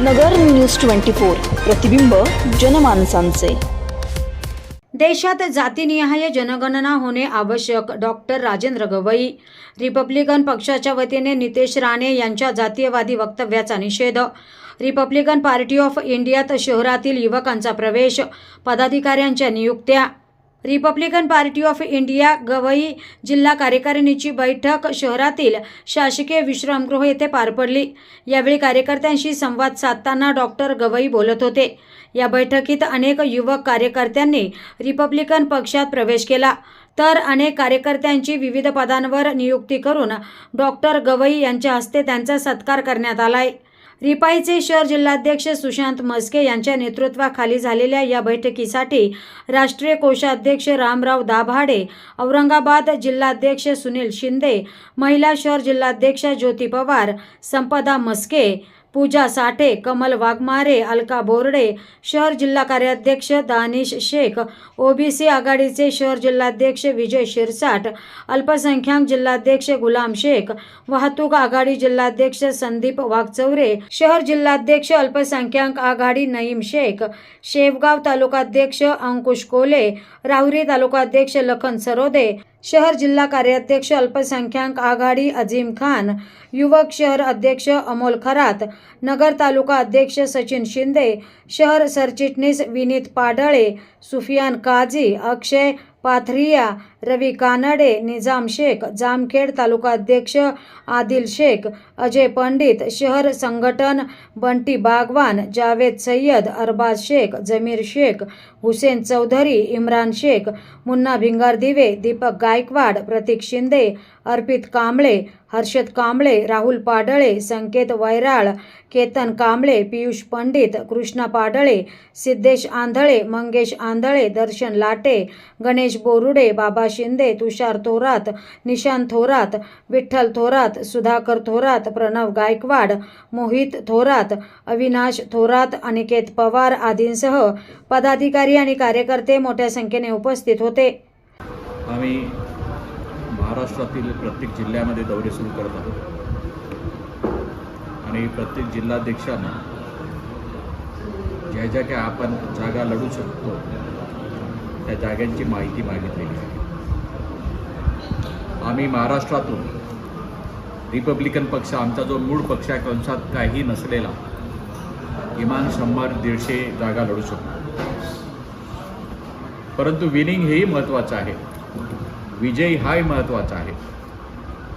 नगर news twenty four प्रतिबिंब जनमानसांचे. देशात जातीनिहाय जनगणना होणे आवश्यक डॉक्टर राजेंद्र गवई. रिपब्लिकन पक्षाच्या वतीने नितेश राणे यांच्या जातीयवादी वक्तव्याचा निषेध. रिपब्लिकन पार्टी ऑफ इंडियात शहरातील युवकांचा प्रवेश पदाधिकाऱ्यांच्या नियुक्त्या. Republican Party of India Gavai जिल्हा कार्यकारिणीची बैठक शहरातील शासकीय विश्रामगृह येथे पार पडली. यावेळी कार्यकर्त्यांशी संवाद साधताना डॉक्टर गवई बोलत होते. या बैठकीत अनेक युवक कार्यकर्त्यांनी रिपब्लिकन पक्षात प्रवेश केला. तर अनेक कार्यकर्त्यांची विविध पदांवर नियुक्ती करून डॉक्टर गवई यांच्या हस्ते त्यांचा सत्कार करण्यात आला आहे रिपाईचे शहर जिल्हाध्यक्ष सुशांत मस्के यांच्या नेतृत्वाखाली झालेल्या या बैठकीसाठी राष्ट्रीय कोषाध्यक्ष रामराव दाभाडे औरंगाबाद जिल्हाध्यक्ष सुनील शिंदे महिला शहर जिल्हाध्यक्ष ज्योती पवार संपदा मस्के पूजा साठे कमल वाघमारे अलका बोर्डे शहर जिल्हा कार्याध्यक्ष दानिश शेख ओबीसी आघाडीचे शहर जिल्हाध्यक्ष विजय शिरसाट अल्पसंख्याक जिल्हाध्यक्ष गुलाम शेख वाहतूक आघाडी जिल्हाध्यक्ष संदीप वाघचौरे शहर जिल्हाध्यक्ष अल्पसंख्याक आघाडी नईम शेख शेवगाव तालुकाध्यक्ष अंकुश कोले राहुरी तालुकाध्यक्ष लखन सरोदे शहर जिल्हा कार्याध्यक्ष अल्पसंख्याक आघाडी अझीम खान युवक शहर अध्यक्ष अमोल खरात नगर तालुका अध्यक्ष सचिन शिंदे शहर सरचिटणीस विनीत पाडळे सुफियान काझी अक्षय पाथरिया रवी कानडे निजाम शेख जामखेड तालुकाध्यक्ष आदिल शेख अजय पंडित शहर संघटन बंटी बागवान जावेद सय्यद अरबाज शेख जमीर शेख हुसेन चौधरी इम्रान शेख मुन्ना भिंगार दिवे दीपक गायकवाड प्रतीक शिंदे अर्पित कांबळे हर्षद कांबळे राहुल पाडळे संकेत वैराळ केतन कांबळे पियुष पंडित कृष्णा पाडळे सिद्धेश आंधळे मंगेश आंधळे दर्शन लाटे गणेश बोरुडे बाबा शिंदे तुषार थोरात निशांत थोरात विठ्ठल थोरात सुधाकर थोरात प्रणव गायकवाड मोहित थोरात अविनाश थोरात अनिकेत पवार आदींसह पदाधिकारी आणि कार्यकर्ते मोठ्या संख्येने उपस्थित होते. आम्ही महाराष्ट्रातील प्रत्येक जिल्ह्यामध्ये दौरे सुरू करत आहोत. आणि प्रत्येक जिल्हाध्यक्षांना ज्या ज्या काय आपण जागा लढू शकतो त्या जागांची माहिती मागितलेली आहे. आम्ही महाराष्ट्रातून रिपब्लिकन पक्ष आमचा जो मूळ पक्ष आहे कंसात काही नसलेला किमान शंभर दीडशे जागा लढू शकतो. परंतु विनिंग हेही महत्त्वाचं आहे. विजय हाही महत्त्वाचा आहे.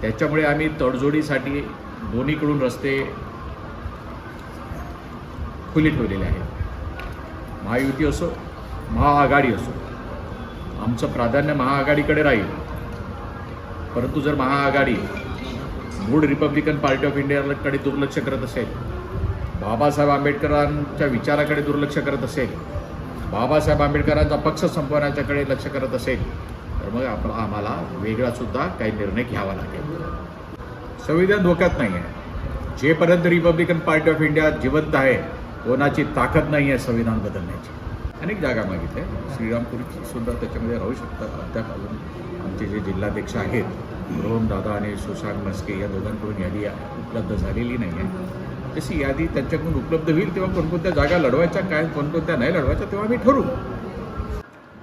त्याच्यामुळे आम्ही तडजोडीसाठी दोन्हीकडून रस्ते खुले ठेवलेले आहेत. महायुती असो महाआघाडी असो आमचं प्राधान्य महाआघाडीकडे राहील. परंतु जर महाआघाडी मूळ रिपब्लिकन पार्टी ऑफ इंडियाकडे दुर्लक्ष करत असेल बाबासाहेब आंबेडकरांच्या विचाराकडे दुर्लक्ष करत असेल बाबासाहेब आंबेडकरांचा पक्ष संपवण्याच्याकडे लक्ष करत असेल तर मग आपण आम्हाला वेगळासुद्धा काही निर्णय घ्यावा लागेल. संविधान धोक्यात नाही आहे जेपर्यंत रिपब्लिकन पार्टी ऑफ इंडिया जिवंत आहे कोणाची ताकद नाही आहे संविधान बदलण्याची. अनेक जागा मागितल्या. श्रीरामपूरची सुद्धा त्याच्यामध्ये राहू शकतात अद्याप अजून आमचे जे जिल्हाध्यक्ष आहेत रोहन दादा आणि सुशांत मस्के या दोघांकडून यादी उपलब्ध झालेली नाही आहे तशी यादी त्यांच्याकडून उपलब्ध होईल तेव्हा कोणकोणत्या जागा लढवायच्या काय कोणकोणत्या नाही लढवायच्या तेव्हा आम्ही ठरवू.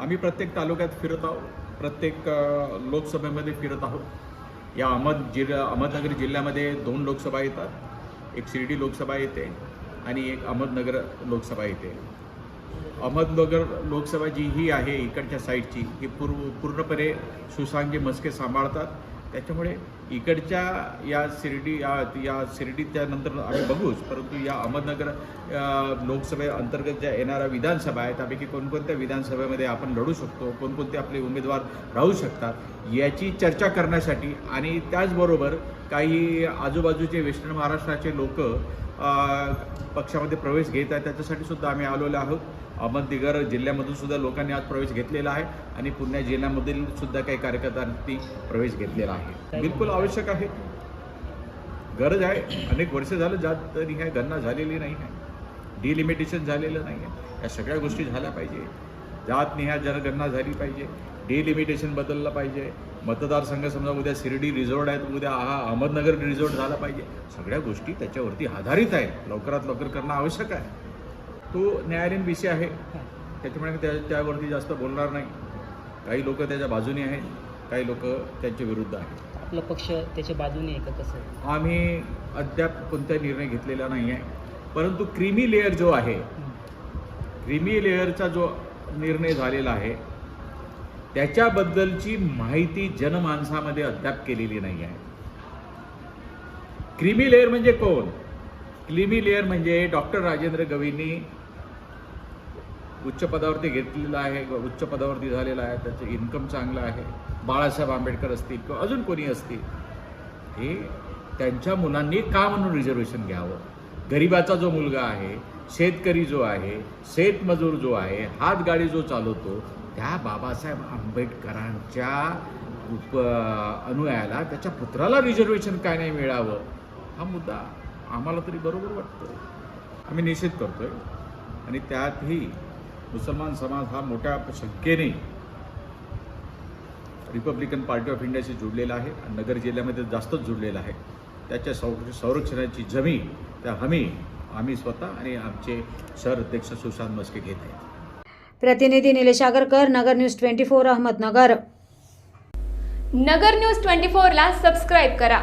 आम्ही प्रत्येक तालुक्यात फिरत आहोत. प्रत्येक लोकसभेमध्ये फिरत आहोत. या अहमद जिल्हा अहमदनगर जिल्ह्यामध्ये दोन लोकसभा येतात. एक शिर्डी लोकसभा येते आणि एक अहमदनगर लोकसभा येते. अहमदनगर लोकसभा जी ही आहे इकडच्या साईडची ही पूर्व पूर्णपणे सुसांगे मस्के सांभाळतात. त्याच्यामुळे इकडच्या या शिर्डी या या शिर्डी त्यानंतर आम्ही बघूच परंतु या अहमदनगर लोकसभे अंतर्गत ज्या येणाऱ्या विधानसभा आहेत त्यापैकी कोणकोणत्या विधानसभेमध्ये आपण लढू शकतो कोणकोणते आपले उमेदवार राहू शकतात याची चर्चा करण्यासाठी आणि त्याचबरोबर काही आजूबाजूचे वेस्टर्न महाराष्ट्राचे लोक पक्षामध्ये प्रवेश घेत आहेत त्याच्यासाठी सुद्धा आम्ही आलेलो आहोत. अहमदनगर जिल्ह्यामधून सुद्धा लोकांनी आज प्रवेश घेतलेला आहे आणि पुणे जिल्ह्यामधील सुद्धा काही कार्यकर्त्यांनी प्रवेश घेतलेला आहे. बिलकुल आवश्यक आहे. गरज आहे. अनेक वर्ष झालं जात तरी ह्या गणना झालेली नाही आहे. डिलिमिटेशन झालेलं नाही आहे. या सगळ्या गोष्टी झाल्या पाहिजे. जातनिहाय जनगणना झाली पाहिजे. डिलिमिटेशन बदललं पाहिजे. मतदारसंघ समजा उद्या शिर्डी रिझॉर्ट आहेत. उद्या हा अहमदनगर रिझॉर्ट झाला पाहिजे. सगळ्या गोष्टी त्याच्यावरती आधारित आहेत. लवकरात लवकर करणं आवश्यक आहे. तो न्यायालयीन विषय आहे. त्याच्यामुळे त्या त्यावरती जास्त बोलणार नाही. काही लोक त्याच्या बाजूने आहेत. काही लोक त्यांच्या विरुद्ध आहेत. आपला पक्ष त्याच्या बाजूने आहे का कसं? आम्ही अद्याप कोणता निर्णय घेतलेला नाही आहे. परंतु क्रीमी लेअर जो आहे क्रीमी लेअरचा जो निर्णय झालेला आहे त्याच्याबद्दलची माहिती जनमानसामध्ये अद्याप केलेली नाही आहे. क्रिमी लेअर म्हणजे कोण? क्रिमी लेअर म्हणजे डॉक्टर राजेंद्र गवींनी उच्च पदावरती घेतलेलं आहे उच्च पदावरती झालेला आहे त्याचं इन्कम चांगलं आहे बाळासाहेब आंबेडकर असतील किंवा अजून कोणी असतील हे त्यांच्या मुलांनी का म्हणून रिझर्वेशन घ्यावं? गरिबाचा जो मुलगा आहे शेतकरी जो आहे शेतमजूर जो आहे हातगाडी जो चालवतो त्या बाबासाहेब आंबेडकरांच्या उप अनुयायाला त्याच्या पुत्राला रिझर्वेशन काय नाही मिळावं? हा मुद्दा आम्हाला तरी बरोबर वाटतो आम्ही निषेध करतोय. आणि त्यातही मुसलमान समाज हा मोठ्या संख्येने रिपब्लिकन पार्टी ऑफ इंडियाशी जुडलेला आहे आणि नगर जिल्ह्यामध्ये जास्तच जुडलेला आहे. त्याच्या संर संरक्षणाची जमीन त्या हमी आम्ही स्वतः आणि आमचे शहर अध्यक्ष सुशांत मस्के घेत आहेत. प्रतिनिधी Nilesh Agarkar Nagar news twenty four Ahmednagar. Nagar news twenty फोरला सबस्क्राईब करा.